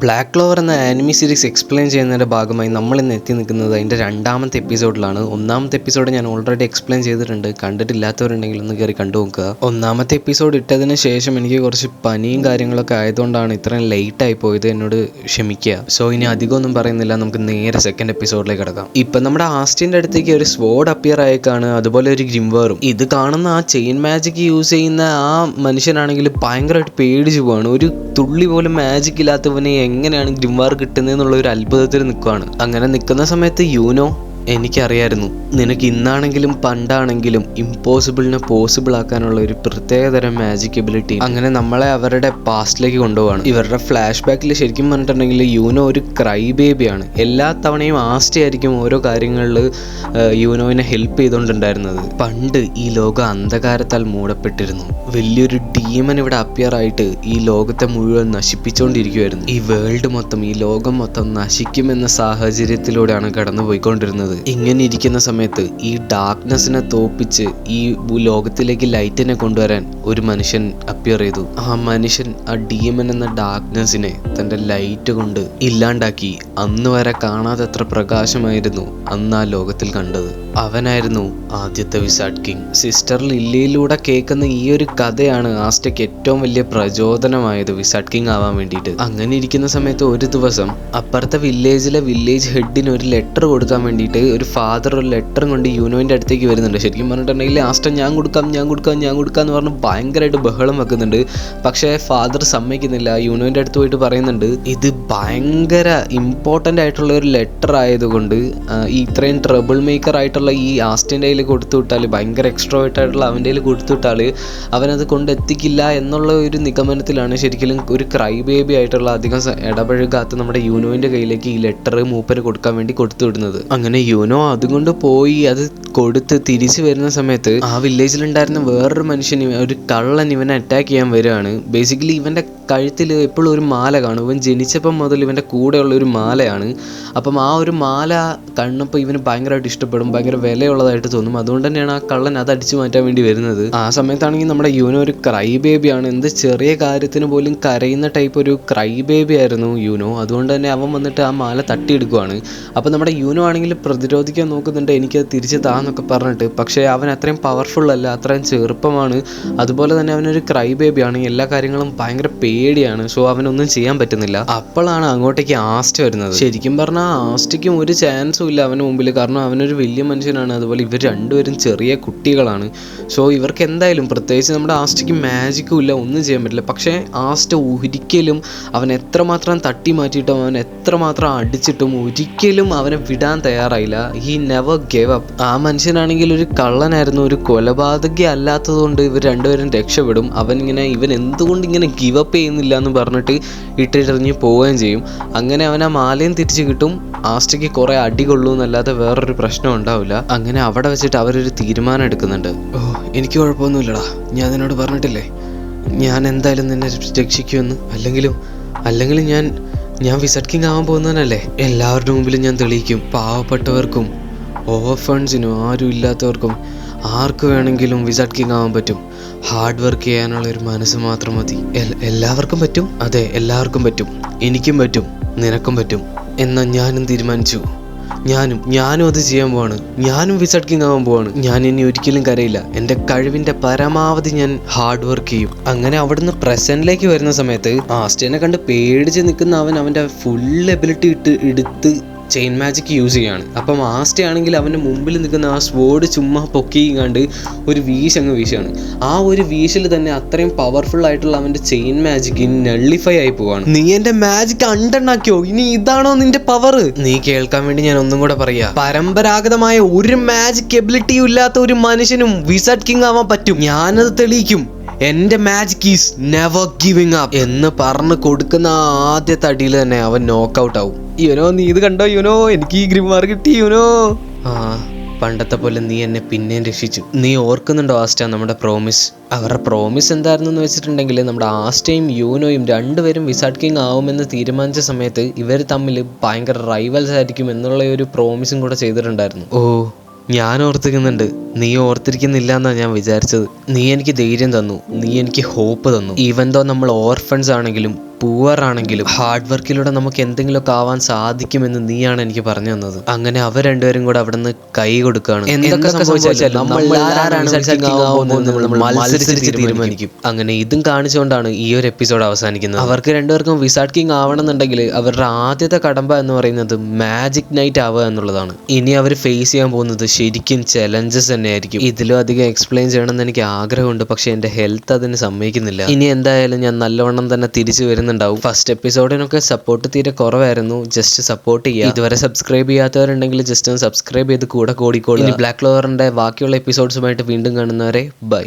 Black Clover എന്ന anime series explain ചെയ്യുന്നതിന്റെ ഭാഗമായി നമ്മൾ ഇന്ന് എത്തി നിൽക്കുന്നത് അതിന്റെ രണ്ടാമത്തെ എപ്പിസോഡിലാണ് ഒന്നാമത്തെ എപ്പിസോഡ് ഞാൻ ഓൾറെഡി എക്സ്പ്ലെയിൻ ചെയ്തിട്ടുണ്ട്. കണ്ടിട്ടില്ലാത്തവരുണ്ടെങ്കിൽ ഒന്ന് കയറി കണ്ടു നോക്കുക. ഒന്നാമത്തെ എപ്പിസോഡ് ഇട്ടതിന് ശേഷം എനിക്ക് കുറച്ച് പനിയും കാര്യങ്ങളൊക്കെ ആയതുകൊണ്ടാണ് ഇത്രയും ലേറ്റ് ആയി പോയത് എന്നോട് ക്ഷമിക്കുക. സോ ഇനി അധികം ഒന്നും പറയുന്നില്ല. നമുക്ക് നേരെ സെക്കൻഡ് എപ്പിസോഡിലേക്ക് കിടക്കാം. ഇപ്പം നമ്മുടെ ആസ്റ്റിന്റെ അടുത്തേക്ക് ഒരു സ്വോഡ് അപ്പിയർ ആയേക്കാണ് അതുപോലെ ഒരു ഗ്രിംവേറും ഇത് കാണുന്ന ആ ചെയിൻ മാജിക് യൂസ് ചെയ്യുന്ന ആ മനുഷ്യനാണെങ്കിൽ ഭയങ്കരമായിട്ട് പേടിച്ചു പോവാണ്. ഒരു തുള്ളി പോലും മാജിക് ഇല്ലാത്തവനെ എങ്ങനെയാണ് ഗ്രിംവാർ കിട്ടുന്നത് എന്നുള്ള ഒരു അത്ഭുതത്തിൽ നിൽക്കുകയാണ് അങ്ങനെ നിൽക്കുന്ന സമയത്ത് യൂനോ എനിക്കറിയായിരുന്നു. നിനക്ക് ഇന്നാണെങ്കിലും പണ്ടാണെങ്കിലും ഇമ്പോസിബിളിനെ പോസിബിൾ ആക്കാനുള്ള ഒരു പ്രത്യേകതരം മാജിക് എബിലിറ്റി അങ്ങനെ നമ്മളെ അവരുടെ പാസ്റ്റിലേക്ക് കൊണ്ടുപോവാണ്. ഇവരുടെ ഫ്ലാഷ് ബാക്കിൽ ശരിക്കും പറഞ്ഞിട്ടുണ്ടെങ്കിൽ യൂനോ ഒരു ക്രൈ ബേബിയാണ് എല്ലാ തവണയും ആസ്റ്റ് ആയിരിക്കും ഓരോ കാര്യങ്ങളിൽ യൂനോവിനെ ഹെൽപ്പ് ചെയ്തുകൊണ്ടുണ്ടായിരുന്നത് പണ്ട് ഈ ലോകം അന്ധകാരത്താൽ മൂടപ്പെട്ടിരുന്നു. വലിയൊരു ഡീമൻ ഇവിടെ അപ്പിയർ ആയിട്ട് ഈ ലോകത്തെ മുഴുവൻ നശിപ്പിച്ചുകൊണ്ടിരിക്കുമായിരുന്നു ഈ വേൾഡ് മൊത്തം ഈ ലോകം മൊത്തം നശിക്കുമെന്ന സാഹചര്യത്തിലൂടെയാണ് കടന്നു പോയിക്കൊണ്ടിരുന്നത് ഇങ്ങനെ ഇരിക്കുന്ന സമയത്ത് ഈ ഡാർക്ക്നെസ്സിനെ തോപ്പിച്ച് ഈ ലോകത്തിലേക്ക് ലൈറ്റിനെ കൊണ്ടുവരാൻ ഒരു മനുഷ്യൻ അപ്പിയർ ചെയ്തു. ആ മനുഷ്യൻ ആ ഡീമൻ എന്ന ഡാർക്ക്നെസ്സിനെ തന്റെ ലൈറ്റ് കൊണ്ട് ഇല്ലാണ്ടാക്കി അന്ന് വരെ കാണാത്തത്ര പ്രകാശമായിരുന്നു അന്ന് ആ ലോകത്തിൽ കണ്ടത്. അവനായിരുന്നു ആദ്യത്തെ വിസാഡ് കിങ്. സിസ്റ്റർ ലില്ലിയിലൂടെ കേൾക്കുന്ന ഈ ഒരു കഥയാണ് ആസ്റ്റയ്ക്ക് ഏറ്റവും വലിയ പ്രചോദനമായത് വിസാഡ് കിങ് ആവാൻ വേണ്ടിയിട്ട്. അങ്ങനെ ഇരിക്കുന്ന സമയത്ത് ഒരു ദിവസം അപ്പുറത്തെ വില്ലേജിലെ വില്ലേജ് ഹെഡിന് ഒരു ലെറ്റർ കൊടുക്കാൻ വേണ്ടിയിട്ട് ഒരു ഫാദർ ഒരു ലെറ്ററും കൊണ്ട് യൂനോവിന്റെ അടുത്തേക്ക് വരുന്നുണ്ട്. ശരിക്കും പറഞ്ഞിട്ടുണ്ടെങ്കിൽ ആസ്റ്റ ഞാൻ കൊടുക്കാം ഞാൻ കൊടുക്കാം ഞാൻ കൊടുക്കാം എന്ന് പറഞ്ഞ് ഭയങ്കരമായിട്ട് ബഹളം വെക്കുന്നുണ്ട്. പക്ഷേ ഫാദർ സമ്മതിക്കുന്നില്ല. യൂനോവിന്റെ അടുത്ത് പോയിട്ട് പറയുന്നുണ്ട് ഇത് ഭയങ്കര ഇമ്പോർട്ടന്റ് ആയിട്ടുള്ള ഒരു ലെറ്റർ ആയതുകൊണ്ട് ഇത്രയും ട്രബിൾ മേക്കർ ആയിട്ടുള്ള ഈ ആസ്റ്റിന്റെ കയ്യിൽ കൊടുത്തു വിട്ടാൽ ഭയങ്കര എക്സ്ട്രോയിട്ടായിട്ടുള്ള അവന്റെ കയ്യിൽ കൊടുത്തു വിട്ടാൽ അവനത് കൊണ്ടെത്തിക്കില്ല എന്നുള്ള ഒരു നിഗമനത്തിലാണ് ശരിക്കും ഒരു ക്രൈ ബേബി ആയിട്ടുള്ള അധികം ഇടപഴകാത്ത നമ്മുടെ യൂനോവിന്റെ കയ്യിലേക്ക് ഈ ലെറ്റർ മൂപ്പര് കൊടുക്കാൻ വേണ്ടി കൊടുത്തു വിടുന്നത്. അങ്ങനെ യൂനോ അതുകൊണ്ട് പോയി അത് കൊടുത്ത് തിരിച്ചു വരുന്ന സമയത്ത് ആ വില്ലേജിലുണ്ടായിരുന്ന വേറൊരു മനുഷ്യൻ ഒരു കള്ളൻ ഇവനെ അറ്റാക്ക് ചെയ്യാൻ വരികയാണ്. ബേസിക്കലി ഇവന്റെ കഴുത്തിൽ എപ്പോഴും ഒരു മാല കാണും. ഇവൻ ജനിച്ചപ്പം മുതൽ ഇവന്റെ കൂടെയുള്ള ഒരു മാലയാണ്. അപ്പം ആ ഒരു മാല കണ്ണപ്പോൾ ഇവന് ഭയങ്കരമായിട്ട് ഇഷ്ടപ്പെടും ഭയങ്കര വിലയുള്ളതായിട്ട് തോന്നും. അതുകൊണ്ട് തന്നെയാണ് ആ കള്ളൻ അത് അടിച്ചു മാറ്റാൻ വേണ്ടി വരുന്നത്. ആ സമയത്താണെങ്കിൽ നമ്മുടെ യൂനോ ഒരു ക്രൈ ബേബിയാണ് എന്ത് ചെറിയ കാര്യത്തിന് പോലും കരയുന്ന ടൈപ്പ് ഒരു ക്രൈ ബേബി ആയിരുന്നു യൂനോ. അതുകൊണ്ട് തന്നെ അവൻ വന്നിട്ട് ആ മാല തട്ടിയെടുക്കുവാണ്. അപ്പോൾ നമ്മുടെ യൂനോ ആണെങ്കിൽ പ്രതിരോധിക്കാൻ നോക്കുന്നുണ്ട്. എനിക്കത് തിരിച്ച് താന്നൊക്കെ പറഞ്ഞിട്ട്. പക്ഷേ അവൻ അത്രയും പവർഫുൾ അല്ല അത്രയും ചെറുപ്പമാണ്. അതുപോലെ തന്നെ അവനൊരു ക്രൈ ബേബിയാണ് എല്ലാ കാര്യങ്ങളും ഭയങ്കര പേടിയാണ്. സോ അവനൊന്നും ചെയ്യാൻ പറ്റുന്നില്ല. അപ്പോഴാണ് അങ്ങോട്ടേക്ക് ആസ്റ്റ് വരുന്നത്. ശരിക്കും പറഞ്ഞാൽ ആസ്റ്റിക്കും ഒരു ചാൻസും ഇല്ല അവന് മുമ്പിൽ കാരണം അവനൊരു വലിയ മനുഷ്യനാണ് അതുപോലെ ഇവർ രണ്ടുപേരും ചെറിയ കുട്ടികളാണ്. സോ ഇവർക്ക് എന്തായാലും പ്രത്യേകിച്ച് നമ്മുടെ ആസ്റ്റയ്ക്ക് മാജിക്കും ഇല്ല ഒന്നും ചെയ്യാൻ പറ്റില്ല. പക്ഷേ ആസ്റ്റ ഒരിക്കലും അവൻ എത്രമാത്രം തട്ടി മാറ്റിയിട്ടും അവൻ എത്രമാത്രം അടിച്ചിട്ടും ഒരിക്കലും അവനെ വിടാൻ തയ്യാറായില്ല. ഹീ നെവർ ഗേവ് അപ്പ് ആ മനുഷ്യനാണെങ്കിൽ ഒരു കള്ളനായിരുന്നു ഒരു കൊലപാതകി അല്ലാത്തതുകൊണ്ട് ഇവർ രണ്ടുപേരും രക്ഷപ്പെടും. അവൻ ഇങ്ങനെ ഇവൻ എന്തുകൊണ്ട് ഇങ്ങനെ ഗിവ് അപ്പ് ചെയ്യുന്നില്ല എന്ന് പറഞ്ഞിട്ട് ഇട്ടിട്ടെറിഞ്ഞ് പോവുകയും ചെയ്യും. അങ്ങനെ അവൻ ആ മാലയും തിരിച്ചു കിട്ടും. ആസ്റ്റയ്ക്ക് കുറെ അടി കൊള്ളൂ എന്നല്ലാതെ വേറൊരു പ്രശ്നം ഉണ്ടാവില്ല. അങ്ങനെ അവിടെ വെച്ചിട്ട് അവരൊരു തീരുമാനം എടുക്കുന്നുണ്ട്. ഓ എനിക്ക് കുഴപ്പമൊന്നുമില്ലടാ. ഞാൻ നിന്നോട് പറഞ്ഞിട്ടില്ലേ? ഞാൻ എന്തായാലും നിന്നെ രക്ഷിക്കുമെന്ന്. അല്ലെങ്കിലും അല്ലെങ്കിലും ഞാൻ ഞാൻ വിസഡ് കിങ് ആവാൻ പോകുന്നതല്ലേ എല്ലാവരുടെ മുമ്പിലും ഞാൻ തെളിയിക്കും. പാവപ്പെട്ടവർക്കും ഓഫൺസിനും ആരും ഇല്ലാത്തവർക്കും ആർക്ക് വേണമെങ്കിലും വിസഡ് കിങ് ആവാൻ പറ്റും. ഹാർഡ് വർക്ക് ചെയ്യാനുള്ള ഒരു മനസ്സ് മാത്രം മതി. എല്ലാവർക്കും പറ്റും? അതെ എല്ലാവർക്കും പറ്റും. എനിക്കും പറ്റും. നിനക്കും പറ്റും. എന്നാൽ ഞാനും തീരുമാനിച്ചു. ഞാനും ഞാനും അത് ചെയ്യാൻ പോവാണ്. ഞാനും വിസഡ് കിങ് ആവാൻ പോവാണ്. ഞാൻ ഇനി ഒരിക്കലും കരയില്ല. എന്റെ കഴിവിന്റെ പരമാവധി ഞാൻ ഹാർഡ് വർക്ക് ചെയ്യും. അങ്ങനെ അവിടുന്ന് പ്രസന്റിലേക്ക് വരുന്ന സമയത്ത് ആസ്റ്റേനെ കണ്ട് പേടിച്ച് നിൽക്കുന്ന അവൻ അവന്റെ ഫുൾ എബിലിറ്റി ഇട്ട് എടുത്ത് ചെയിൻ മാജിക് യൂസ് ചെയ്യുകയാണ്. അപ്പം ആസ്റ്റേ ആണെങ്കിൽ അവന്റെ മുമ്പിൽ നിൽക്കുന്ന ആ സ്വോർഡ് ചുമ്മാ പൊക്കി കണ്ട് ഒരു വീശ് അങ്ങ് വീശാണ് ആ ഒരു വീശിൽ തന്നെ അത്രയും പവർഫുൾ ആയിട്ടുള്ള അവന്റെ ചെയിൻ മാജിക് നള്ളിഫൈ ആയി പോവാണ്. നീ എന്റെ മാജിക് അണ്ടെണ്ണാക്കിയോ? ഇനി ഇതാണോ നിന്റെ പവർ നീ കേൾക്കാൻ വേണ്ടി ഞാൻ ഒന്നും കൂടെ പറയാ. പരമ്പരാഗതമായ ഒരു മാജിക് എബിലിറ്റിയും ഇല്ലാത്ത ഒരു മനുഷ്യനും വിസഡ് കിങ് ആവാൻ പറ്റും. ഞാനത് തെളിയിക്കും. എന്റെ magic is never giving up എന്ന് പറഞ്ഞു കൊടുക്കുന്ന ആ ആദ്യത്തെ അടിയിൽ തന്നെ അവൻ നോക്കൗട്ട് ആവും. യുനോ നീ ഇത് കണ്ടോ യുനോ? എനിക്ക് ഈ ഗ്രിമാർ കിട്ടി യുനോ? ആ പണ്ടത്തെ പോലെ നീ എന്നെ പിന്നെയും രക്ഷിച്ചു. നീ ഓർക്കുന്നുണ്ടോ ആസ്റ്റ നമ്മുടെ പ്രോമിസ് അവരുടെ പ്രോമിസ് എന്തായിരുന്നു എന്ന് വെച്ചിട്ടുണ്ടെങ്കിൽ നമ്മുടെ ആസ്റ്റയും യൂനോയും രണ്ടുപേരും വിസാഡ് കിങ് ആവുമെന്ന് തീരുമാനിച്ച സമയത്ത് ഇവർ തമ്മിൽ ഭയങ്കര റൈവൽസ് ആയിരിക്കും എന്നുള്ള ഒരു പ്രോമിസും കൂടെ ചെയ്തിട്ടുണ്ടായിരുന്നു. ഓ ഞാൻ ഓർത്തിരിക്കുന്നുണ്ട് നീ ഓർത്തിരിക്കുന്നില്ല എന്നാണ് ഞാൻ വിചാരിച്ചത്. നീ എനിക്ക് ധൈര്യം തന്നു. നീ എനിക്ക് ഹോപ്പ് തന്നു. ഈവൻ ദോ നമ്മൾ ഓർഫൻസ് ആണെങ്കിലും പൂവർ ആണെങ്കിലും ഹാർഡ് വർക്കിലൂടെ നമുക്ക് എന്തെങ്കിലുമൊക്കെ ആവാൻ സാധിക്കുമെന്ന് നീയാണ് എനിക്ക് പറഞ്ഞു തന്നത്. അങ്ങനെ അവർ രണ്ടുപേരും കൂടെ അവിടെ നിന്ന് കൈ കൊടുക്കുകയാണ്. എന്തൊക്കെ സംഭവിച്ചാലും നമ്മൾ മത്സരിച്ച് തീരുമാനിക്കും. അങ്ങനെ ഇതും കാണിച്ചുകൊണ്ടാണ് ഈ ഒരു എപ്പിസോഡ് അവസാനിക്കുന്നത്. അവർക്ക് രണ്ടുപേർക്കും വിസാർഡ് കിങ് ആവണമെന്നുണ്ടെങ്കിൽ അവരുടെ ആദ്യത്തെ കടമ്പ എന്ന് പറയുന്നത് മാജിക് നൈറ്റ് ആവുക എന്നുള്ളതാണ്. ഇനി അവർ ഫേസ് ചെയ്യാൻ പോകുന്നത് ശരിക്കും ചലഞ്ചസ് തന്നെയായിരിക്കും. ഇതിലും അധികം എക്സ്പ്ലെയിൻ ചെയ്യണമെന്ന് എനിക്ക് ആഗ്രഹമുണ്ട്. പക്ഷെ എന്റെ ഹെൽത്ത് അതിന് സമ്മതിക്കുന്നില്ല. ഇനി എന്തായാലും ഞാൻ നല്ലവണ്ണം തന്നെ തിരിച്ചു വരുന്നുണ്ടാവും ഫസ്റ്റ് എപ്പിസോഡിനൊക്കെ സപ്പോർട്ട് തീരെ കുറവായിരുന്നു. ജസ്റ്റ് സപ്പോർട്ട് ചെയ്യുക. ഇതുവരെ സബ്സ്ക്രൈബ് ചെയ്യാത്തവരുണ്ടെങ്കിൽ ജസ്റ്റ് ഒന്ന് സബ്സ്ക്രൈബ് ചെയ്ത് കൂടെ കൂടിക്കോളൂ ബ്ലാക്ക് ലോവറിന്റെ ബാക്കിയുള്ള എപ്പിസോഡ്സുമായിട്ട് വീണ്ടും കാണുന്നവരെ ബൈ